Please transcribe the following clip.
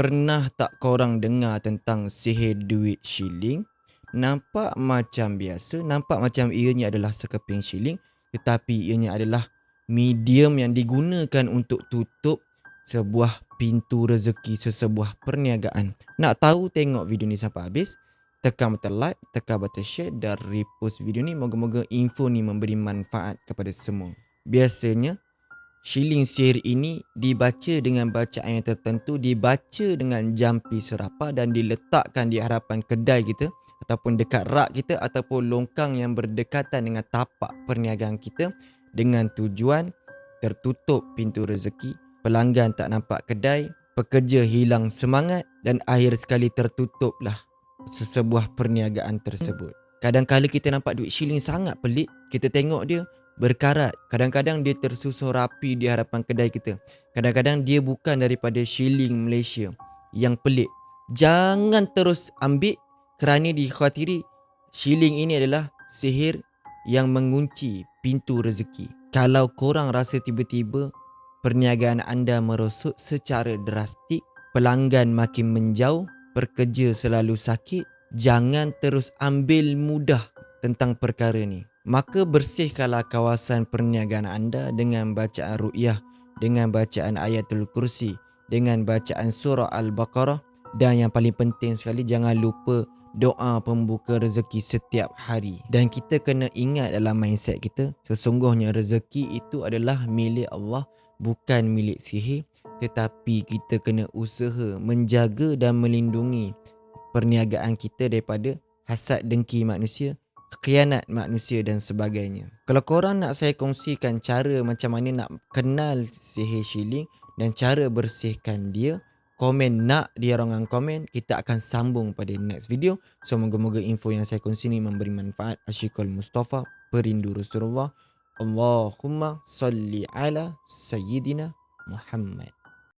Pernah tak korang dengar tentang sihir duit shilling? Nampak macam biasa, nampak macam ianya adalah sekeping shilling tetapi ianya adalah medium yang digunakan untuk tutup sebuah pintu rezeki sesebuah perniagaan. Nak tahu tengok video ni sampai habis, tekan button like, tekan button share dan repost video ni. Moga-moga info ni memberi manfaat kepada semua. Biasanya Shilling sihir ini dibaca dengan bacaan yang tertentu, dibaca dengan jampi serapa dan diletakkan di hadapan kedai kita ataupun dekat rak kita ataupun longkang yang berdekatan dengan tapak perniagaan kita dengan tujuan tertutup pintu rezeki, pelanggan tak nampak kedai, pekerja hilang semangat dan akhir sekali tertutuplah sesebuah perniagaan tersebut. Kadang-kadang kita nampak duit shilling sangat pelik, kita tengok dia berkarat. Kadang-kadang dia tersusun rapi di hadapan kedai kita. Kadang-kadang dia bukan daripada shilling Malaysia yang pelik. Jangan terus ambil kerana dikhawatiri shilling ini adalah sihir yang mengunci pintu rezeki. Kalau korang rasa tiba-tiba perniagaan anda merosot secara drastik, pelanggan makin menjauh, pekerja selalu sakit, jangan terus ambil mudah tentang perkara ni. Maka bersihkanlah kawasan perniagaan anda dengan bacaan ru'yah, dengan bacaan ayatul kursi, dengan bacaan surah Al-Baqarah dan yang paling penting sekali jangan lupa doa pembuka rezeki setiap hari. Dan kita kena ingat dalam mindset kita, sesungguhnya rezeki itu adalah milik Allah, bukan milik sihir. Tetapi kita kena usaha menjaga dan melindungi perniagaan kita daripada hasad dengki manusia khianat manusia dan sebagainya. Kalau korang nak saya kongsikan cara macam mana nak kenal sihir shilling dan cara bersihkan dia, komen nak di ruangan komen, kita akan sambung pada next video. So moga-moga info yang saya kongsi ni memberi manfaat. Asyikul Mustafa, perindu Rasulullah. Allahumma salli ala Sayyidina Muhammad.